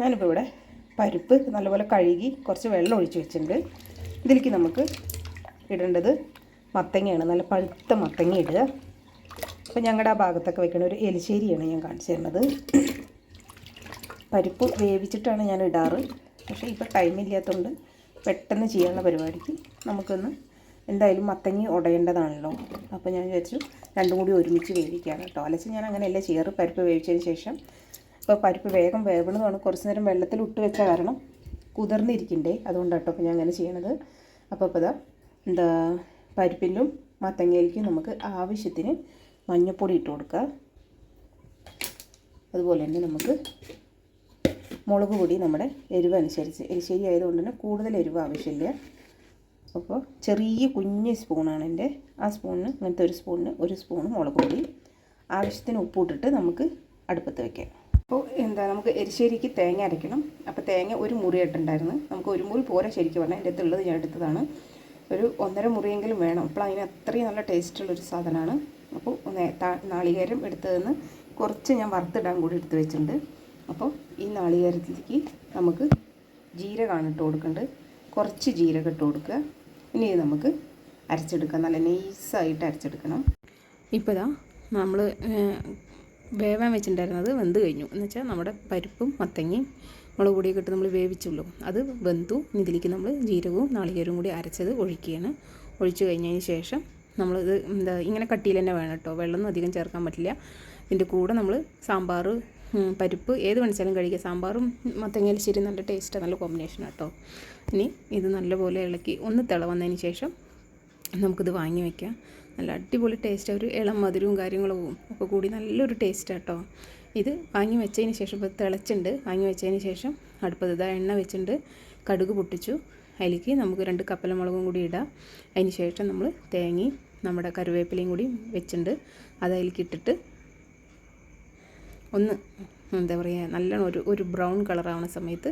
ഞാനിപ്പോൾ ഇവിടെ പരിപ്പ് നല്ലപോലെ കഴുകി കുറച്ച് വെള്ളം ഒഴിച്ച് വെച്ചിട്ടുണ്ട്. ഇതിലേക്ക് നമുക്ക് ഇടേണ്ടത് മത്തങ്ങയാണ്. നല്ല പഴുത്ത മത്തങ്ങ ഇടുക. അപ്പോൾ ഞങ്ങളുടെ ആ ഭാഗത്തൊക്കെ വെക്കുന്ന ഒരു എലിശ്ശേരിയാണ് ഞാൻ കാണിച്ചു തരുന്നത്. പരിപ്പ് വേവിച്ചിട്ടാണ് ഞാൻ ഇടാറ്. പക്ഷേ ഇപ്പോൾ ടൈമില്ലാത്തതുകൊണ്ട് പെട്ടെന്ന് ചെയ്യാനുള്ള പരിപാടിക്ക് നമുക്കൊന്ന് എന്തായാലും മത്തങ്ങി ഉടയേണ്ടതാണല്ലോ അപ്പോൾ ഞാൻ വിചാരിച്ചു രണ്ടും കൂടി ഒരുമിച്ച് വേവിക്കുകയാണ് കേട്ടോ. അല്ലെങ്കിൽ ഞാൻ അങ്ങനെയല്ല ചെയ്യാറ്? പരിപ്പ് വേവിച്ചതിന് ശേഷം ഇപ്പോൾ പരിപ്പ് വേഗം വേവണതാണ്. കുറച്ച് നേരം വെള്ളത്തിൽ ഇട്ട് വെച്ച കാരണം കുതിർന്നിരിക്കണ്ടേ. അതുകൊണ്ടാണ് കേട്ടോ അപ്പോൾ ഞാൻ അങ്ങനെ ചെയ്യണത്. അപ്പോൾ അപ്പോൾ ഇതാ എന്താ പരിപ്പിലും മത്തങ്ങയിലേക്കും നമുക്ക് ആവശ്യത്തിന് മഞ്ഞൾപ്പൊടി ഇട്ട് കൊടുക്കുക അതുപോലെ തന്നെ നമുക്ക് മുളക് പൊടി നമ്മുടെ എരിവ് അനുസരിച്ച്. എരിശ്ശേരി ആയതുകൊണ്ട് തന്നെ കൂടുതൽ എരിവ് ആവശ്യമില്ല. അപ്പോൾ ചെറിയ കുഞ്ഞ് സ്പൂണാണ് എന്റെ. ആ സ്പൂണിന് ഇങ്ങനത്തെ ഒരു സ്പൂണിന് ഒരു സ്പൂണ് മുളക് പൊടി. ആവശ്യത്തിന് ഉപ്പിട്ടിട്ട് നമുക്ക് അടുപ്പത്ത് വെക്കാം. അപ്പോൾ എന്താ നമുക്ക് എരിശ്ശേരിക്ക് തേങ്ങ അരയ്ക്കണം. അപ്പോൾ തേങ്ങ ഒരു മുറി ഇട്ടുണ്ടായിരുന്നു നമുക്ക് ഒരു മുറി പോരാ ശരിക്കും പറഞ്ഞാൽ എന്റെ അടുത്തുള്ളത് ഞാൻ എടുത്തതാണ്. ഒരു ഒന്നര മുറിയെങ്കിലും വേണം. അപ്പോൾ അതിന് അത്രയും നല്ല ടേസ്റ്റുള്ളൊരു സാധനമാണ് അപ്പോൾ നാളികേരം എടുത്തതെന്ന് കുറച്ച് ഞാൻ വറുത്തിടാൻ കൂടി എടുത്ത് വെച്ചിട്ടുണ്ട്. അപ്പോൾ ഈ നാളികേരത്തിലേക്ക് നമുക്ക് ജീരകമാണ് ഇട്ട് കൊടുക്കേണ്ടത് കുറച്ച് ജീരകം ഇട്ട് കൊടുക്കുക. ഇനി നമുക്ക് അരച്ചെടുക്കാം. നല്ല നൈസായിട്ട് അരച്ചെടുക്കണം. ഇപ്പോൾ ഇതാ നമ്മൾ വേവാൻ വെച്ചിട്ടുണ്ടായിരുന്നത് വെന്ത് കഴിഞ്ഞു. എന്ന് വെച്ചാൽ നമ്മുടെ പരിപ്പും മത്തങ്ങയും മുളക് പൊടിയൊക്കെ ഇട്ട് നമ്മൾ വേവിച്ചുള്ളൂ. അത് വെന്തു. ഇതിലേക്ക് നമ്മൾ ജീരകവും നാളികേരവും കൂടി അരച്ചത് ഒഴിക്കുകയാണ്. ഒഴിച്ചു കഴിഞ്ഞതിന് ശേഷം നമ്മളിത് എന്താ ഇങ്ങനെ കട്ടിയിൽ തന്നെ വേണം കേട്ടോ. വെള്ളമൊന്നും അധികം ചേർക്കാൻ പറ്റില്ല. ഇതിന്റെ കൂടെ നമ്മൾ സാമ്പാർ പരിപ്പ് ഏത് വേണിച്ചാലും കഴിക്കുക സാമ്പാറും മത്തങ്ങയിൽ ശരി നല്ല ടേസ്റ്റാണ് നല്ല കോമ്പിനേഷനാണ് കേട്ടോ. ഇനി ഇത് നല്ലപോലെ ഇളക്കി ഒന്ന് തിളവന്നതിന് ശേഷം നമുക്കിത് വാങ്ങി വെക്കാം. നല്ല അടിപൊളി ടേസ്റ്റ് ഒരു ഇളം മധുരവും കാര്യങ്ങളും ഒക്കെ കൂടി നല്ലൊരു ടേസ്റ്റ് കേട്ടോ ഇത് വാങ്ങി വെച്ചതിന് ശേഷം ഇപ്പോൾ തിളച്ചുണ്ട്. വാങ്ങി വെച്ചതിന് ശേഷം അടുപ്പത്ത് ഇതാ എണ്ണ വെച്ചിട്ടുണ്ട് കടുക് പൊട്ടിച്ചു. അതിലേക്ക് നമുക്ക് രണ്ട് കപ്പലമുളകും കൂടി ഇടാം. അതിന് ശേഷം നമ്മൾ തേങ്ങി നമ്മുടെ കറിവേപ്പിലയും കൂടി വെച്ചിട്ടുണ്ട് അത് അതിലേക്ക് ഇട്ടിട്ട് ഒന്ന് എന്താ പറയുക നല്ലോണം ഒരു ഒരു ബ്രൗൺ കളറാവുന്ന സമയത്ത്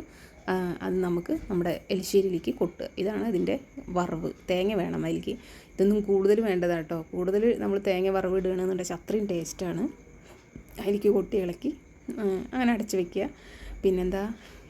അത് നമുക്ക് നമ്മുടെ എലിശ്ശേരിയിലേക്ക് കൊട്ടുക ഇതാണ് ഇതിന്റെ വറവ് തേങ്ങ വേണം അതിലേക്ക്. ഇതൊന്നും കൂടുതൽ വേണ്ടതാണ് കേട്ടോ കൂടുതൽ നമ്മൾ തേങ്ങ വറവ് ഇടുകയാണെന്നുണ്ടെങ്കിൽ അത്രയും ടേസ്റ്റാണ് അതിലേക്ക് കൊട്ടി ഇളക്കി അങ്ങനെ അടച്ച് വെക്കുക. പിന്നെന്താ?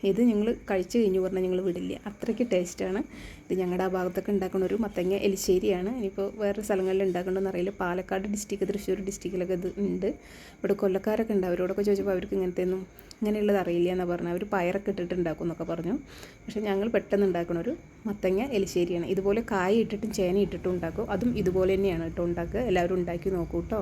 ഇത് ഞങ്ങൾ കഴിച്ചു കഴിഞ്ഞു പറഞ്ഞാൽ ഞങ്ങൾ വിടില്ല. അത്രയ്ക്ക് ടേസ്റ്റാണ്. ഇത് ഞങ്ങളുടെ ആ ഭാഗത്തൊക്കെ ഉണ്ടാക്കുന്ന ഒരു മത്തങ്ങ എലിശ്ശേരിയാണ്. ഇനിയിപ്പോൾ വേറെ സ്ഥലങ്ങളിൽ ഉണ്ടാക്കണമെന്ന് അറിയില്ല. പാലക്കാട് ഡിസ്ട്രിക്ട് തൃശ്ശൂർ ഡിസ്ട്രിക്റ്റിലൊക്കെ ഇത് ഉണ്ട് ഇവിടെ കൊല്ലക്കാരൊക്കെ ഉണ്ട് അവരോടൊക്കെ ചോദിച്ചപ്പോൾ അവർക്ക് ഇങ്ങനത്തെ ഒന്നും ഇങ്ങനെയുള്ളത് അറിയില്ല എന്നാണ് പറഞ്ഞത് അവർ പയറൊക്കെ ഇട്ടിട്ട് ഉണ്ടാക്കും എന്നൊക്കെ പറഞ്ഞു. പക്ഷേ ഞങ്ങൾ പെട്ടെന്ന് ഉണ്ടാക്കുന്ന ഒരു മത്തങ്ങ എലിശ്ശേരിയാണ്. ഇതുപോലെ കായ ഇട്ടിട്ടും ചേന ഇട്ടിട്ടും ഉണ്ടാക്കും. അതും ഇതുപോലെ തന്നെയാണ് കേട്ടോ ഉണ്ടാക്കുക. എല്ലാവരും ഉണ്ടാക്കി നോക്കൂ കേട്ടോ.